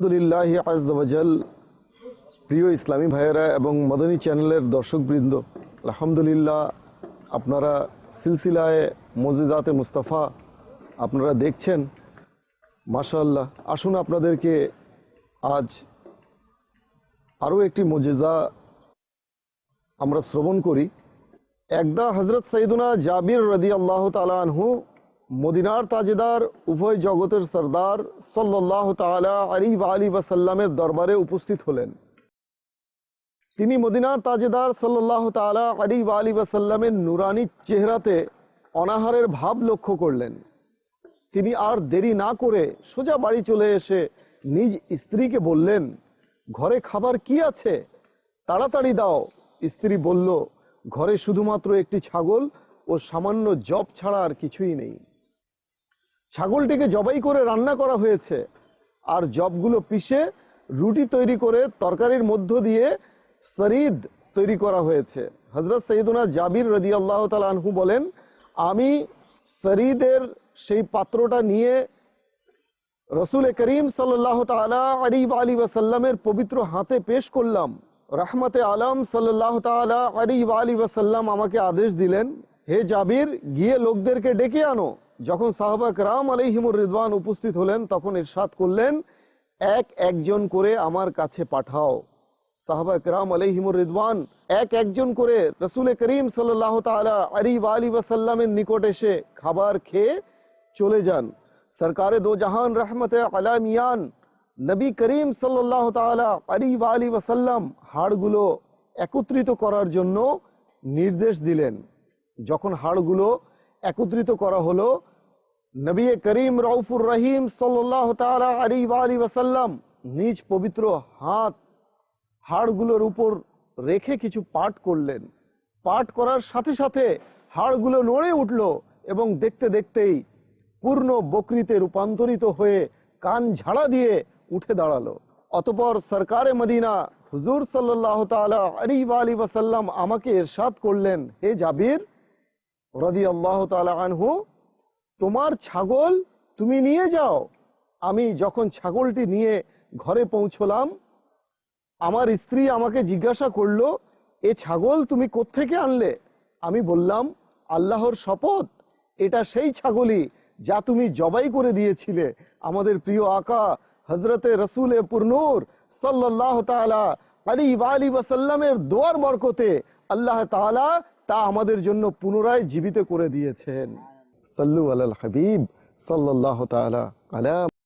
আলহামদুলিল্লাহ আজাল প্রিয় ইসলামী ভাইয়েরা এবং মদনী চ্যানেলের দর্শকবৃন্দ, আলহামদুলিল্লাহ আপনারা সিলসিলায় মজিজাতে মুস্তাফা আপনারা দেখছেন। মাশাল্লাহ আসুন আপনাদেরকে আজ আরও একটি মজেজা আমরা শ্রবণ করি। একদা হজরত সৈদুনা জাবির রদি আল্লাহ তালা আনহু মদিনার তাজেদার, উভয় জগতের সর্দার সাল্লাহ তালা আলী আলী ওয়াসাল্লামের দরবারে উপস্থিত হলেন। তিনি মদিনার তাজেদার সাল্লাহ তালা আলী আলী ওয়াসাল্লামের নুরানি চেহারাতে অনাহারের ভাব লক্ষ্য করলেন। তিনি আর দেরি না করে সোজা বাড়ি চলে এসে নিজ স্ত্রীকে বললেন, ঘরে খাবার কি আছে? তাড়াতাড়ি দাও। স্ত্রী বলল, ঘরে শুধুমাত্র একটি ছাগল ও সামান্য জব ছাড়া আর কিছুই নেই। ছাগলটিকে জবাই করে রান্না করা হয়েছে। আর জবগুলো পিষে রুটি তৈরি করে তরকারির মধ্য দিয়ে সরিদ তৈরি করা হয়েছে। হজরত সৈদুনা জাবির রদি আল্লাহ আনহু বলেন, আমি সরিদের সেই পাত্রটা নিয়ে রসুল করিম সাল্লাহ তালা আলী আলী ওয়াসাল্লামের পবিত্র হাতে পেশ করলাম। রহমতে আলম সাল্লাহ তালা আলী আলী ওয়াসাল্লাম আমাকে আদেশ দিলেন, হে জাবির, গিয়ে লোকদেরকে ডেকে আনো। যখন সাহবা রাম আলিহিমুর রিদওয়ান উপস্থিত হলেন, তখন ইরশাদ করলেন, এক একজন করে আমার কাছে পাঠাও। সাহাবা রাম আলহিমুর রিদওয়ান এক একজন করে রসুল করিম সাল্লাহ তালা আলী আলী ওয়াসাল্লামের নিকট এসে খাবার খেয়ে চলে যান। সরকারে দো জাহান রহমত আলামিয়ান নবী করিম সাল্লাহ তালা আলী আলী ওয়াসাল্লাম হাড়গুলো একত্রিত করার জন্য নির্দেশ দিলেন। যখন হাড়গুলো একত্রিত করা হলো নবী করিম রউফুর রহিম সাল্লাহ তালা আলী আলী নিজ পবিত্র হাত, হাড়গুলোর উপর রেখে কিছু পাঠ করলেন। পাঠ করার সাথে সাথে হাড়গুলো নড়ে উঠল এবং দেখতে দেখতেই পূর্ণ বকরিতে রূপান্তরিত হয়ে কান ঝাড়া দিয়ে উঠে দাঁড়াল। অতপর সরকারে মদিনা হুজুর সাল্লাহ তালা আলী আলী ওয়াসাল্লাম আমাকে এরশাদ করলেন, হে জাবির রদি আল্লাহ তালা আনহু তোমার ছাগল তুমি নিয়ে যাও। আমি যখন ছাগলটি নিয়ে ঘরে পৌঁছলাম, আমার স্ত্রী আমাকে জিজ্ঞাসা করল, এ ছাগল তুমি কোত্থেকে আনলে? আমি বললাম, আল্লাহর শপথ, এটা সেই ছাগলই যা তুমি জবাই করে দিয়েছিলে। আমাদের প্রিয় আকা হজরতে রসুল পুরনুর সাল্লাহ তালা আলী আলী ওয়াসাল্লামের দোয়ার বরকতে আল্লাহ তাআলা তা আমাদের জন্য পুনরায় জীবিত করে দিয়েছেন। সাল্লু আলাল হাবিব সাল্লাহ তালা আলা